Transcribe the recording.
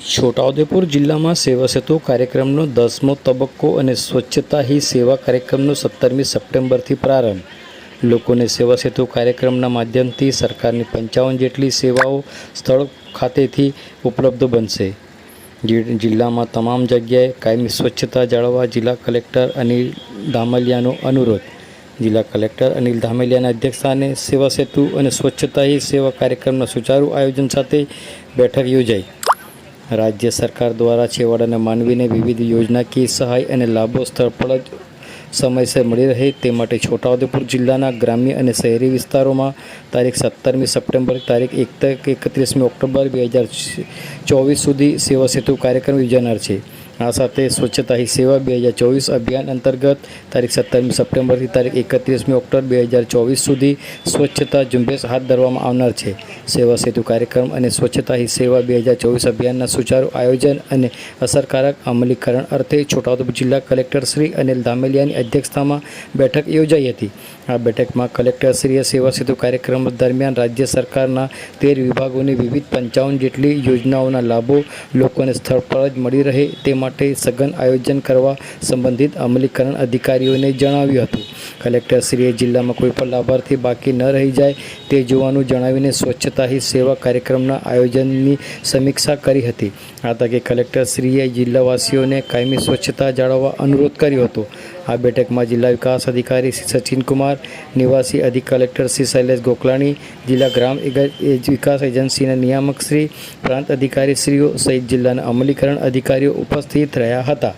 છોટાઉદેપુર જિલ્લામાં સેવા સેતુ કાર્યક્રમનો દસમો તબક્કો અને સ્વચ્છતા હી સેવા કાર્યક્રમનો સત્તરમી સપ્ટેમ્બરથી પ્રારંભ. લોકોને સેવા સેતુ કાર્યક્રમના માધ્યમથી સરકારની પંચાવન જેટલી સેવાઓ સ્થળ ખાતેથી ઉપલબ્ધ બનશે. જિલ્લામાં તમામ જગ્યાએ કાયમી સ્વચ્છતા જાળવવા જિલ્લા કલેક્ટર અનિલ ધામલિયાનો અનુરોધ. જિલ્લા કલેક્ટર અનિલ ધામેલિયાના અધ્યક્ષસ્થાને સેવા સેતુ અને સ્વચ્છતા હી સેવા કાર્યક્રમના સુચારુ આયોજન સાથે બેઠક યોજાઈ. રાજ્ય સરકાર દ્વારા છેવાડાના માનવીને વિવિધ યોજનાકીય સહાય અને લાભો સ્થળ પર જ સમયસર મળી રહે તે માટે છોટાઉદેપુર જિલ્લાના ગ્રામ્ય અને શહેરી વિસ્તારોમાં તારીખ સત્તરમી સપ્ટેમ્બર, તારીખ એક એકત્રીસમી ઓક્ટોબર બે હજાર ચોવીસ સુધી સેવા સેતુ કાર્યક્રમ યોજાનાર છે. આ સાથે સ્વચ્છતા હી સેવા બે હજાર ચોવીસ અભિયાન અંતર્ગત તારીખ સત્તરમી સપ્ટેમ્બરથી તારીખ એકત્રીસમી ઓક્ટોબર બે હજાર ચોવીસ સુધી સ્વચ્છતા ઝુંબેશ હાથ ધરવામાં આવનાર છે. સેવા સેતુ કાર્યક્રમ અને સ્વચ્છતા હી સેવા બે હજાર ચોવીસ અભિયાનના સુચારુ આયોજન અને અસરકારક અમલીકરણ અર્થે છોટાઉદેપુર જિલ્લા કલેક્ટર શ્રી અનિલ ધામેલિયાની અધ્યક્ષતામાં બેઠક યોજાઈ હતી. આ બેઠકમાં કલેક્ટરશ્રીએ સેવા સેતુ કાર્યક્રમ દરમિયાન રાજ્ય સરકારના તેર વિભાગોની વિવિધ પંચાવન જેટલી યોજનાઓના લાભો લોકોને સ્થળ પર જ મળી રહે તે માટે સઘન આયોજન કરવા સંબંધિત અમલીકરણ અધિકારીઓને જણાવ્યું હતું. કલેક્ટરશ્રીએ જિલ્લામાં કોઈ પણ લાભાર્થી બાકી ન રહી જાય તે જોવાનું જણાવીને સ્વચ્છતા હી સેવા કાર્યક્રમના આયોજનની સમીક્ષા કરી હતી. આ તકે કલેક્ટરશ્રીએ જિલ્લાવાસીઓને કાયમી સ્વચ્છતા જાળવવા અનુરોધ કર્યો હતો. આ બેઠકમાં જિલ્લા વિકાસ અધિકારી શ્રી સચિનકુમાર, નિવાસી અધિક કલેક્ટર શ્રી શૈલેષ ગોકલાણી, જિલ્લા ગ્રામ વિકાસ એજન્સીના નિયામક શ્રી, પ્રાંત અધિકારીશ્રીઓ સહિત જિલ્લાના અમલીકરણ અધિકારીઓ ઉપસ્થિત રહ્યા હતા.